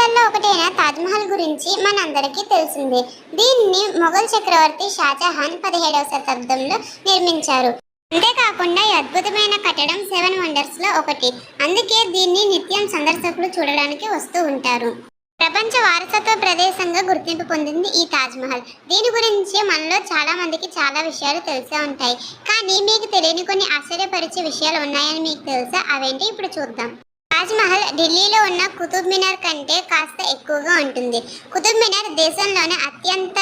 వింతల్లో ఒకటైన తాజ్మహల్ గురించి మనందరికీ తెలిసిందే. దీన్ని మొఘల్ చక్రవర్తి షాజహాన్ పదిహేడవ శతాబ్దంలో నిర్మించారు. అంతేకాకుండా ఈ అద్భుతమైన కట్టడం సెవెన్ వండర్స్లో ఒకటి. అందుకే దీన్ని నిత్యం సందర్శకులు చూడడానికి వస్తూ ఉంటారు. ప్రపంచ వారసత్వ ప్రదేశంగా గుర్తింపు పొందింది ఈ తాజ్మహల్. దీని గురించి మనలో చాలా మందికి చాలా విషయాలు తెలిసే ఉంటాయి. కానీ మీకు తెలియని కొన్ని ఆశ్చర్యపరిచే విషయాలు ఉన్నాయని మీకు తెలుసా? అవేంటి? ఇప్పుడు చూద్దాం. తాజ్మహల్ ఢిల్లీలో ఉన్న కుతుబ్ మినార్ కంటే కాస్త ఎక్కువగా ఉంటుంది. కుతుబ్ మినార్ దేశంలోనే అత్యంత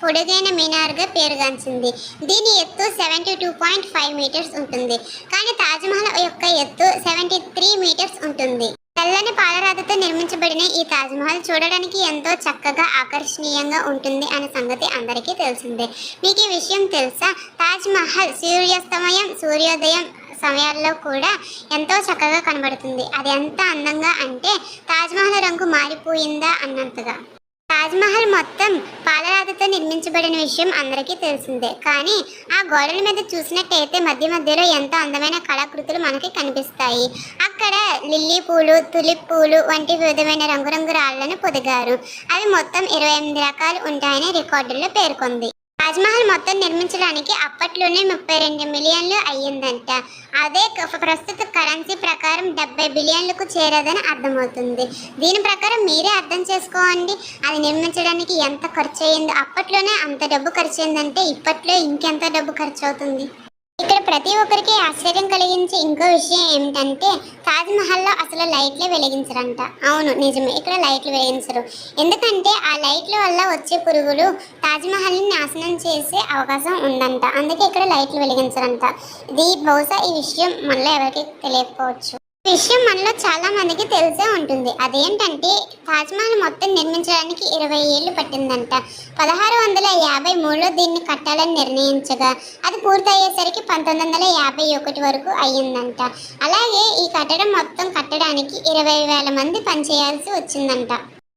పొడుగైన మినార్గా పేరుగాంచింది. దీని ఎత్తు seventy two point five meters ఉంటుంది. కానీ తాజ్మహల్ యొక్క ఎత్తు సెవెంటీ త్రీ మీటర్స్ ఉంటుంది. తెల్లని పాలరాతితో నిర్మించబడిన ఈ తాజ్మహల్ చూడడానికి ఎంతో చక్కగా ఆకర్షణీయంగా ఉంటుంది అనే సంగతి అందరికీ తెలిసిందే. మీకు ఈ విషయం తెలుసా? తాజ్మహల్ సూర్యాస్తమయం సూర్యోదయం సమయాల్లో కూడా ఎంతో చక్కగా కనబడుతుంది. అది ఎంత అందంగా అంటే తాజ్మహల్ రంగు మారిపోయిందా అన్నంతగా. తాజ్మహల్ మొత్తం పాలరాతితో నిర్మించబడిన విషయం అందరికీ తెలిసిందే. కానీ ఆ గోడల మీద చూసినట్టయితే మధ్య మధ్యలో ఎంతో అందమైన కళాకృతులు మనకి కనిపిస్తాయి. అక్కడ లిల్లీ పూలు తులిప్ పూలు వంటి వివిధమైన రంగురంగు రాళ్ళను పొదిగారు. అవి మొత్తం ఇరవై ఎనిమిది రకాలు ఉంటాయని రికార్డుల్లో పేర్కొంది. తాజ్మహల్ మొత్తం నిర్మించడానికి అప్పట్లోనే ముప్పై రెండు మిలియన్లు అయ్యిందంట. అదే ప్రస్తుత కరెన్సీ ప్రకారం డెబ్బై బిలియన్లకు చేరదని అర్థమవుతుంది. దీని ప్రకారం మీరే అర్థం చేసుకోండి. అది నిర్మించడానికి ఎంత ఖర్చు అయ్యిందో అప్పట్లోనే అంత డబ్బు ఖర్చు అయిందంటే ఇప్పట్లో ఇంకెంత డబ్బు ఖర్చు అవుతుంది ఇక్కడ ప్రతి ఒక్కరికి ఆశ్చర్యం కలిగించే ఇంకో విషయం ఏమిటంటే తాజ్మహల్లో అసలు లైట్లే వెలిగించరంట. అవును నిజమే. ఇక్కడ లైట్లు వెలిగించరు. ఎందుకంటే ఆ లైట్ల వల్ల వచ్చే పురుగులు తాజ్మహల్ని నాశనం చేసే అవకాశం ఉందంట. అందుకే ఇక్కడ లైట్లు వెలిగించరంట. ఇది బహుశా ఈ విషయం మళ్ళీ ఎవరికి తెలియకపోవచ్చు. విషయం మనలో చాలా మందికి తెలిసే ఉంటుంది. అదేంటంటే తాజ్మహల్ మొత్తం నిర్మించడానికి ఇరవై ఏళ్ళు పట్టిందంట. పదహారు వందల యాభై మూడులో దీన్ని కట్టాలని నిర్ణయించగా అది పూర్తయ్యేసరికి పంతొమ్మిది వందల యాభై ఒకటి వరకు అయ్యిందంట. అలాగే ఈ కట్టడం మొత్తం కట్టడానికి ఇరవై వేల మంది పనిచేయాల్సి వచ్చిందంట.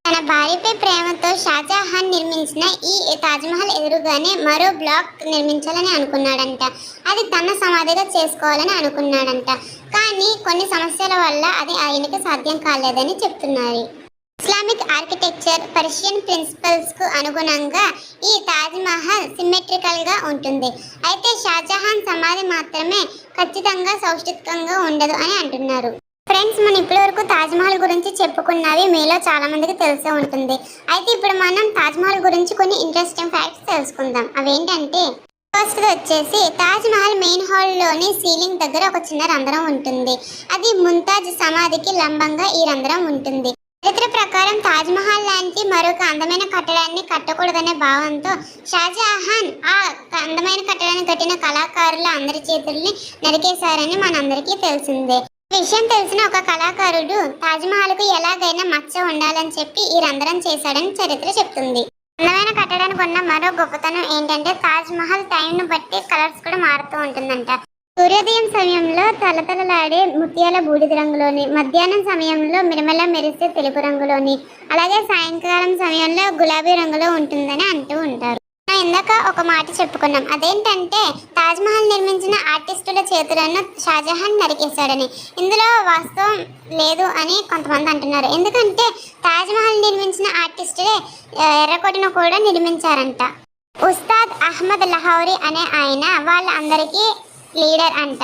తన భార్యపై ప్రేమతో షాజహాన్ నిర్మించిన ఈ తాజ్మహల్ ఎదురుగానే మరో బ్లాక్ నిర్మించాలని అనుకున్నాడంట. అది తన సమాధిగా చేసుకోవాలని అనుకున్నాడంట. కానీ కొన్ని సమస్యల వల్ల అది ఆయనకు సాధ్యం కాలేదని చెప్తున్నారు. ఇస్లామిక్ ఆర్కిటెక్చర్ పర్షియన్ ప్రిన్సిపల్స్కు అనుగుణంగా ఈ తాజ్మహల్ సిమెట్రికల్గా ఉంటుంది. అయితే షాజహాన్ సమాధి మాత్రమే ఖచ్చితంగా సౌష్ఠికంగా ఉండదు అని అంటున్నారు. ఫ్రెండ్స్ మనం ఇప్పటివరకు వరకు తాజ్మహల్ గురించి చెప్పుకున్నవి మీలో చాలా మందికి తెలిసే ఉంటుంది. అయితే ఇప్పుడు మనం తాజ్మహల్ గురించి కొన్ని ఇంట్రెస్టింగ్ ఫ్యాక్ట్స్ తెలుసుకుందాం. అవేంటంటే ఫస్ట్ వచ్చేసి తాజ్మహల్ మెయిన్ హాల్లోని సీలింగ్ దగ్గర ఒక చిన్న రంధ్రం ఉంటుంది. అది ముంతాజ్ సమాధికి లంబంగా ఈ రంధ్రం ఉంటుంది. చరిత్ర ప్రకారం తాజ్మహల్ లాంటి మరొక అందమైన కట్టడాన్ని కట్టకూడదనే భావంతో షాజహాన్ ఆ అందమైన కట్టడాన్ని కట్టిన కళాకారుల అందరి చేతుల్ని నరికేశారని మనందరికీ తెలిసిందే. విషయం తెలిసిన ఒక కళాకారుడు తాజ్మహల్కు ఎలాగైనా మచ్చ ఉండాలని చెప్పి ఈ రంధ్రం చేశాడని చరిత్ర చెప్తుంది. అందమైన కట్టడానికి ఉన్న మరో గొప్పతనం ఏంటంటే తాజ్మహల్ టైంను బట్టి కలర్స్ కూడా మారుతూ ఉంటుందంట. సూర్యోదయం సమయంలో తలతలలాడే ముత్యాల బూడిద రంగులోని మధ్యాహ్నం సమయంలో మిరమల మెరిస్తే తెలుపు రంగులోని అలాగే సాయంకాలం సమయంలో గులాబీ రంగులో ఉంటుందని అంటూ ఉంటారు. ఇందాక ఒక మాట చెప్పుకున్నాం. అదేంటంటే తాజ్మహల్ నిర్మించిన ఆర్టిస్టుల చేతులను షాజహాన్ నరికేశాడని. ఇందులో వాస్తవం లేదు అని కొంతమంది అంటున్నారు. ఎందుకంటే తాజ్మహల్ నిర్మించిన ఆర్టిస్టులే ఎర్రకోటను కూడా నిర్మించారంట. ఉస్తాద్ అహ్మద్ లహౌరి అనే ఆయన వాళ్ళందరికీ లీడర్ అంట.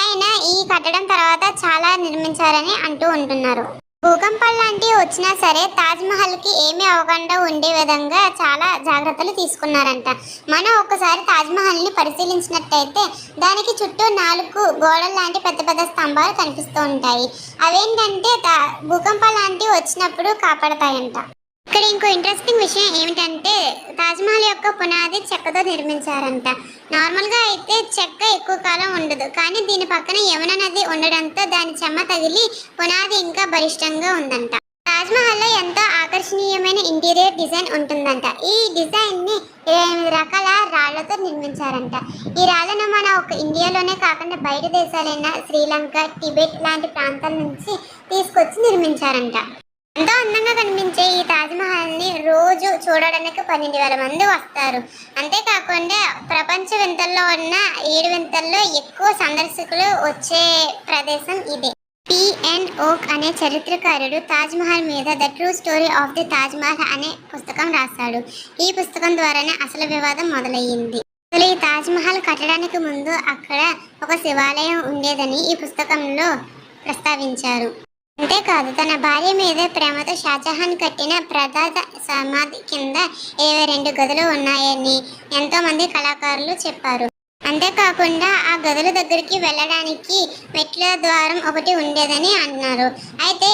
ఆయన ఈ కట్టడం తర్వాత చాలా నిర్మించారని అంటూ ఉంటున్నారు. భూకంపాలు లాంటివి వచ్చినా సరే తాజ్మహల్కి ఏమి ఏమీ అవ్వకుండా ఉండే విధంగా చాలా జాగ్రత్తలు తీసుకున్నారంట. మనం ఒక్కసారి తాజ్మహల్ని పరిశీలించినట్టయితే దానికి చుట్టూ నాలుగు గోడల లాంటి పెద్ద పెద్ద స్తంభాలు కనిపిస్తూ ఉంటాయి. అవేంటంటే తా- భూకంపాలు లాంటివి వచ్చినప్పుడు కాపాడతాయంట. ఇక్కడ ఇంకో ఇంట్రెస్టింగ్ విషయం ఏమిటంటే తాజ్మహల్ యొక్క పునాది చెక్కతో నిర్మించారంట. నార్మల్గా అయితే చెక్క ఎక్కువ కాలం ఉండదు. కానీ దీని పక్కన యమున నది ఉండడంతో దాని చెమ్మ తగిలి పునాది ఇంకా బలిష్టంగా ఉందంట. తాజ్మహల్లో ఎంతో ఆకర్షణీయమైన ఇంటీరియర్ డిజైన్ ఉంటుందంట. ఈ డిజైన్ని ఇరవై ఎనిమిది రకాల రాళ్ళతో నిర్మించారంట. ఈ రాళ్ళను మన ఒక ఇండియాలోనే కాకుండా బయట దేశాలైన శ్రీలంక టిబెట్ లాంటి ప్రాంతాల నుంచి తీసుకొచ్చి నిర్మించారంట. ఎంతో అందంగా కనిపించే ఈ తాజ్మహల్ని రోజు చూడడానికి పన్నెండు వేల మంది వస్తారు. అంతేకాకుండా ప్రపంచ వింతల్లో ఉన్న ఏడు వింతల్లో ఎక్కువ సందర్శకులు వచ్చే ప్రదేశం ఇదే. పిఎన్ ఓక్ అనే చరిత్రకారుడు తాజ్మహల్ మీద the true story of the Taj Mahal అనే పుస్తకం రాశాడు. ఈ పుస్తకం ద్వారానే అసలు వివాదం మొదలయ్యింది. అసలు ఈ తాజ్మహల్ కట్టడానికి ముందు అక్కడ ఒక శివాలయం ఉండేదని ఈ పుస్తకంలో ప్రస్తావించారు. అంతేకాదు తన భార్య మీద ప్రేమతో షాజహాన్ కట్టిన ప్రధాత సమాధి కింద ఇరవై రెండు గదులు ఉన్నాయని ఎంతోమంది కళాకారులు చెప్పారు. అంతేకాకుండా ఆ గదుల దగ్గరికి వెళ్ళడానికి మెట్ల ద్వారం ఒకటి ఉండేదని అన్నారు. అయితే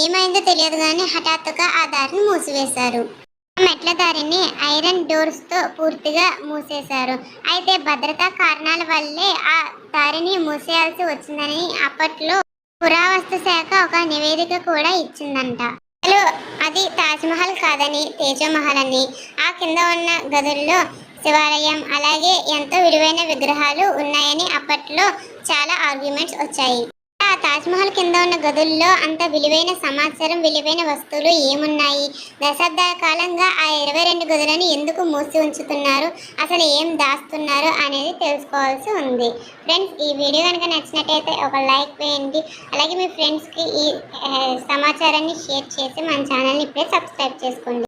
ఏమైందో తెలియదు కానీ హఠాత్తుగా ఆ దారిని మూసివేశారు. ఆ మెట్ల దారిని ఐరన్ డోర్స్తో పూర్తిగా మూసేశారు. అయితే భద్రతా కారణాల వల్లే ఆ దారిని మూసేయాల్సి వచ్చిందని అప్పట్లో పురావస్తు శాఖ ఒక నివేదిక కూడా ఇచ్చిందంట. అసలు అది తాజ్మహల్ కాదని తేజమహల్ అని. ఆ కింద ఉన్న గదుల్లో శివాలయం అలాగే ఎంతో విలువైన విగ్రహాలు ఉన్నాయని అప్పట్లో చాలా ఆర్గ్యుమెంట్స్ వచ్చాయి. తాజ్మహల్ కింద ఉన్న గదుల్లో అంత విలువైన సమాచారం విలువైన వస్తువులు ఏమున్నాయి? దశాబ్దాల కాలంగా ఆ ఇరవై రెండు గదులను ఎందుకు మూసి ఉంచుతున్నారు? అసలు ఏం దాస్తున్నారు అనేది తెలుసుకోవాల్సి ఉంది. ఫ్రెండ్స్ ఈ వీడియో కనుక నచ్చినట్టయితే ఒక లైక్ వేయండి. అలాగే మీ ఫ్రెండ్స్కి ఈ సమాచారాన్ని షేర్ చేసి మన ఛానల్ని ఇప్పుడే సబ్స్క్రైబ్ చేసుకోండి.